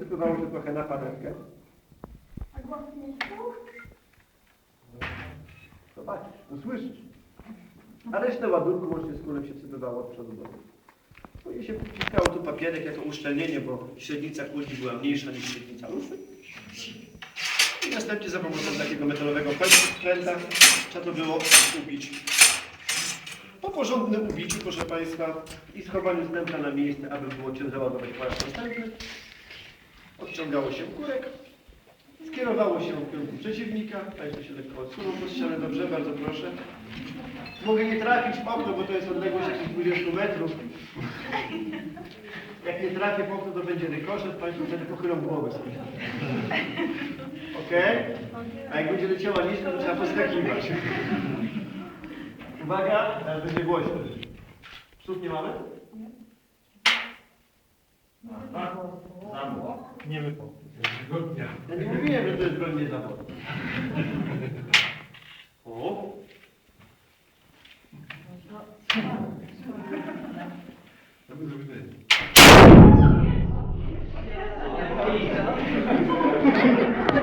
rozsypywało się trochę na panewkę. A głos nie? Zobaczysz, usłyszysz. A resztę ładunku łącznie z kulem się wsypywało od przodu do tyłu. No i się wciskało tu papierek jako uszczelnienie, bo średnica kulki była mniejsza niż średnica lufy. I następnie za pomocą takiego metalowego kręta trzeba to było ubić. Po porządnym ubiciu, proszę Państwa, i schowaniu stępla na miejsce, aby było cię załadować po raz następny, odciągało się kurek, skierowało się w kierunku przeciwnika, Państwo się lekko odsuną po ścianę, dobrze, bardzo proszę. Mogę nie trafić w okno, bo to jest odległość jakichś 20 metrów. Jak nie trafię w okno, to będzie rykoszet, Państwo wtedy pochylą głowę sobie. Okej? A jak będzie leciała nisko, to trzeba poskakiwać. Uwaga, teraz będzie głośno. Psów nie mamy? nie wypał. Ja nie mówiłem, że to jest broń niezawodna. O! Ja bym zrobił ten.